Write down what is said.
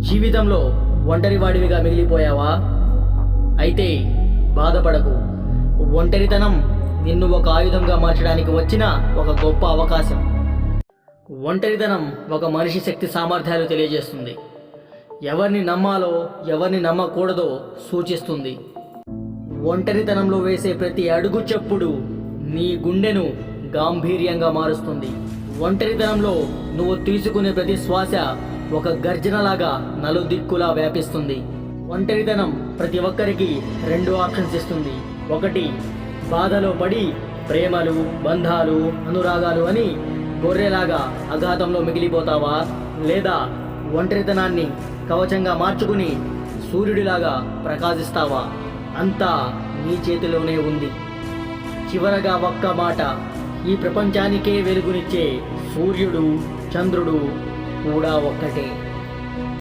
జీవితంలో ఒంటరివాడివిగా మిగిలిపోయావా? అయితే బాధపడకు. ఒంటరితనం నిన్ను ఒక ఆయుధంగా మార్చడానికి వచ్చిన ఒక గొప్ప అవకాశం. ఒంటరితనం ఒక మనిషి శక్తి సామర్థ్యాలు తెలియజేస్తుంది. ఎవరిని నమ్మాలో ఎవరిని నమ్మకూడదో సూచిస్తుంది. ఒంటరితనంలో వేసే ప్రతి అడుగు చెప్పుడు నీ గుండెను గాంభీర్యంగా మారుస్తుంది. ఒంటరితనంలో నువ్వు తీసుకునే ప్రతి శ్వాస ఒక గర్జనలాగా నలుదిక్కులా వ్యాపిస్తుంది. ఒంటరితనం ప్రతి ఒక్కరికి రెండు ఆప్షన్స్ ఇస్తుంది. ఒకటి బాధలో పడి ప్రేమలు బంధాలు అనురాగాలు అని గొర్రెలాగా అఘాతంలో మిగిలిపోతావా? లేదా ఒంటరితనాన్ని కవచంగా మార్చుకుని సూర్యుడిలాగా ప్రకాశిస్తావా? అంతా నీ చేతిలోనే ఉంది. చివరగా ఒక్క మాట ఈ ప్రపంచానికే వెలుగునిచ్చే సూర్యుడు చంద్రుడు కూడా ఒకటే.